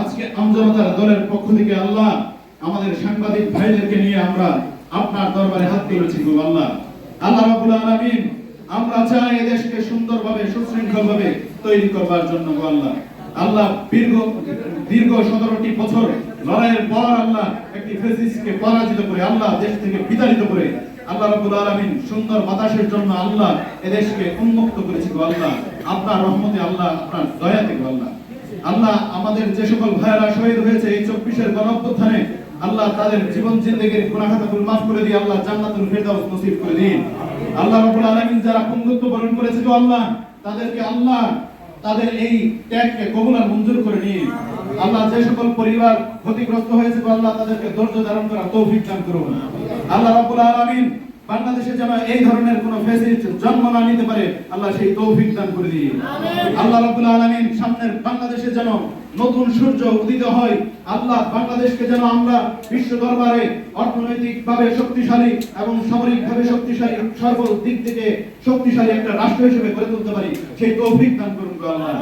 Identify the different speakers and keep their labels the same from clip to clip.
Speaker 1: আজকে আমজনতার দলের পক্ষ থেকে আল্লাহ আমাদের সাংবাদিক ভাইদেরকে নিয়ে আমরা আপনার দরবারে হাত তুলেছি গো আল্লাহ। আল্লাহ রাব্বুল আলামিন, আমরা চাই এই দেশকে সুন্দরভাবে, সুশৃঙ্খলভাবে তৈরি করবার জন্য আল্লাহ। আল্লাহ দীর্ঘ দীর্ঘ সতেরোটি বছর লড়াইয়ের পর আল্লাহ একটি ফেসিসকে পরাজিত করে, আল্লাহ দেশ থেকে বিতাড়িত করে আল্লাহ রাব্বুল আলামিন সুন্দর বাতাসের জন্য আল্লাহ এদেশকে উন্মুক্ত করেছে গো আল্লাহ। আপনার রহমতে আল্লাহ আপনার দয়াতে গো আল্লাহ। আল্লাহ আমাদের যে সকল ভাইয়েরা শহীদ হয়েছে এই চব্বিশের গণঅভ্যুত্থানে, আল্লাহ তাদের জীবন জিন্দেগির গুনাহাতাগুলো মাফ করে দিয়ে আল্লাহ জান্নাতুল ফেরদাউস নসিব করে দিন। আল্লাহ রাব্বুল আলামিন যারা পঙ্গুত্ব বরণ করেছে গো আল্লাহ, তাদেরকে আল্লাহ তাদের এই ত্যাগকে কবুল আর মঞ্জুর করে নিয়ে আল্লাহ যে সকল পরিবার ক্ষতিগ্রস্ত হয়েছে আল্লাহ তাদেরকে ধৈর্য ধারণ করা তৌফিক দান করুন। আল্লাহ রাব্বুল আলামিন বাংলাদেশে যেন এই ধরনের কোন ফেসিস্ট জন্ম না নিতে পারে আল্লাহ সেই তৌফিক দান করে দিন। আল্লাহ রাব্বুল আলামিন সামনের বাংলাদেশে যেন নতুন সূর্য উদিত হয় আল্লাহ বাংলাদেশকে যেন আমরা বিশ্ব দরবারে অর্থনৈতিকভাবে শক্তিশালী এবং সামরিকভাবে শক্তিশালী সর্ব দিক থেকে শক্তিশালী একটা রাষ্ট্র হিসেবে গড়ে তুলতে পারি সেই তৌফিক দান করুন আল্লাহ।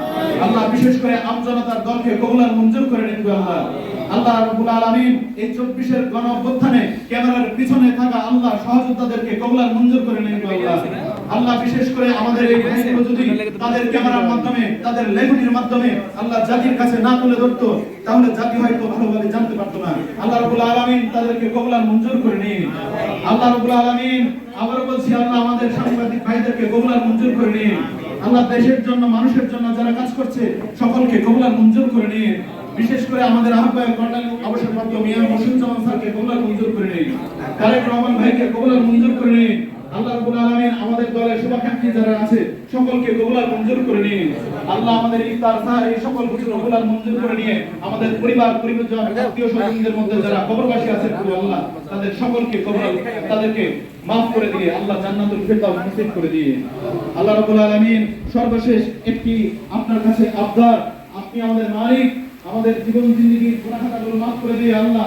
Speaker 1: আল্লাহ বিশেষ করে আমজনতার দলকে কবুলার মঞ্জুর করে নিন আল্লাহ। আল্লাহ রাব্বুল আলামিন এই 24 এর গণ অভ্যুত্থানে ক্যামেরার পিছনে থাকা আল্লাহ সহযোদ্ধাদেরকে কবুলার মঞ্জুর করে নিন আল্লাহ আল্লাহ বিশেষ করে আমাদের এই ভাইগুলো যদি তাদের ক্যামেরার মাধ্যমে তাদের লেখনির মাধ্যমে আল্লাহ জাতির কাছে না তুলে ধরতো তাহলে জাতি হয়তো ভালোভাবে জানতে পারতো না। আল্লাহ রাব্বুল আলামিন তাদেরকে কবুলার মঞ্জুর করে নিন। আল্লাহ রাব্বুল আলামিন আবারও বলছি আল্লাহ আমাদের সাংবাদিক ভাইদেরকে কবুলার মঞ্জুর করে নিন। আল্লাহ দেশের জন্য মানুষের জন্য যারা কাজ করছে সকলকে কবুলার মঞ্জুর করে নিন। বিশেষ করে আমাদের আহ্বায়ক কর্নেল অবসরপ্রাপ্ত মিয়া মসিউজ্জামান স্যারকে কবুলার মঞ্জুর করে তারেক রহমান ভাইকে কবুলার মঞ্জুর করে নিন। আল্লাহ রাব্বুল আলামিন আমাদের দলের শুভাকাঙ্ক্ষী যারা আছে, সকলকে কবুলার মঞ্জুর করে নিন। আল্লাহ আমাদের ইফতার সাহার এই সকল কিছু কবুলার মঞ্জুর করে নিয়ে আমাদের পরিবার পরিবার আত্মীয় স্বজনদের মধ্যে যারা কবরবাসী আল্লাহ, তাদের সকলকে কবুলার তাদেরকে মাফ করে দিয়ে আল্লাহ জান্নাতুল ফেরদাউস নসিব করে দিয়ে। আল্লাহ রাব্বুল আলামিন সর্বশেষ একটি আপনার কাছে আবদার। আপনি আমাদের মালিক, আমাদের জীবন জিন্দগির গুনাহগারগুলো মাফ করে দিয়ে আল্লাহ